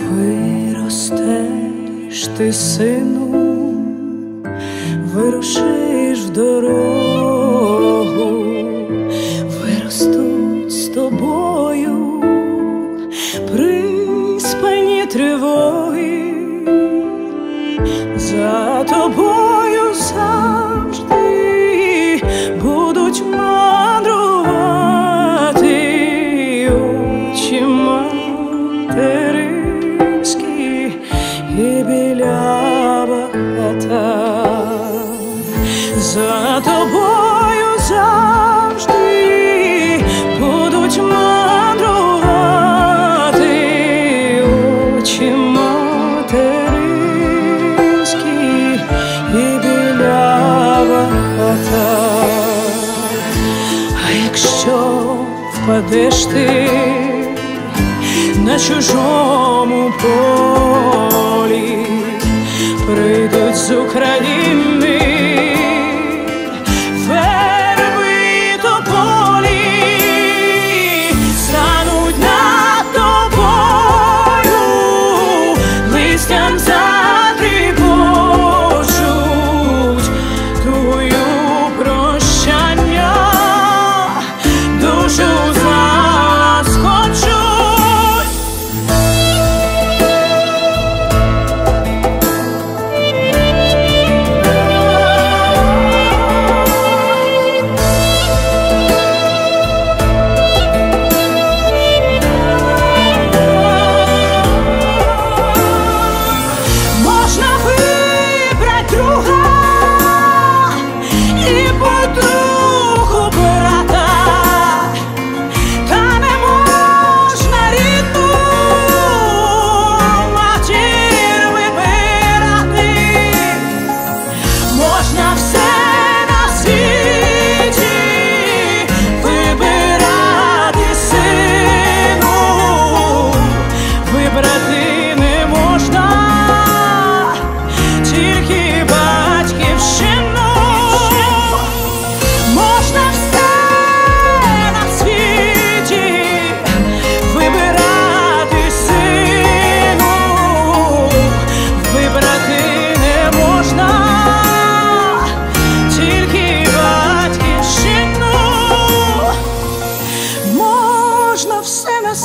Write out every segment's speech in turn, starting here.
виростеш ти, сину, вирушиш в дорогу, виростуть з тобою приспані тривоги, за тобою сам. Тобою завжди будуть мандрувати очі материнські і білява хата. А якщо впадеш ти на чужому полі, прийдуть з України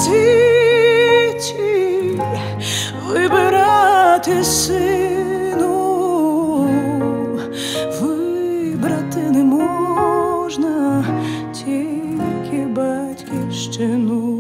світі вибирати сину, вибрати не можна тільки батьківщину.